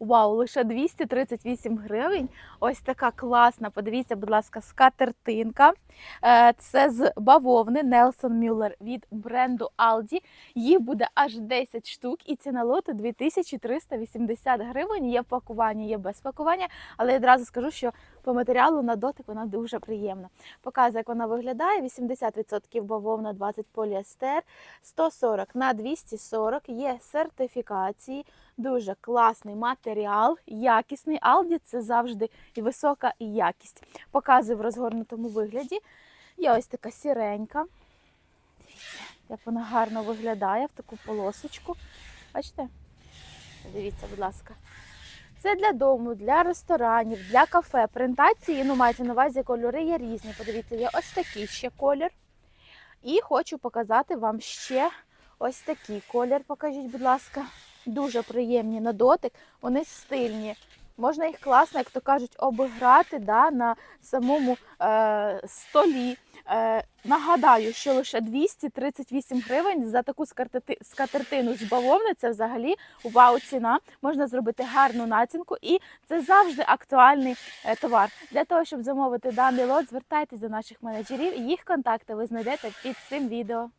Вау, лише 238 гривень. Ось така класна. Подивіться, будь ласка, скатертинка. Е, Це з бавовни Nelson Мюллер від бренду Aldi. Їх буде аж 10 штук, і ціна лоту 2380 гривень. Є пакування, є без пакування, але я одразу скажу, що по матеріалу на дотик вона дуже приємна. Показую, як вона виглядає: 80% бавовна, 20 поліестер, 140 на 240. Є сертифікації. Дуже класний матеріал, якісний. Алді це завжди і висока і якість. Показую в розгорнутому вигляді. Є ось така сіренька. Дивіться, як вона гарно виглядає в таку полосочку. Бачите? Дивіться, будь ласка. Це для дому, для ресторанів, для кафе. Принтації, ну мається на увазі, кольори є різні. Подивіться, є ось такий ще колір. І хочу показати вам ще ось такий колір. Покажіть, будь ласка. Дуже приємні на дотик, вони стильні. Можна їх класно, як то кажуть, обіграти да, на самому е, столі. Е, нагадаю, що лише 238 гривень за таку скатерти- скатертину з бавовни це взагалі вау ціна. Можна зробити гарну націнку, і це завжди актуальний е, товар. Для того, щоб замовити даний лот, звертайтеся до наших менеджерів. Їх контакти ви знайдете під цим відео.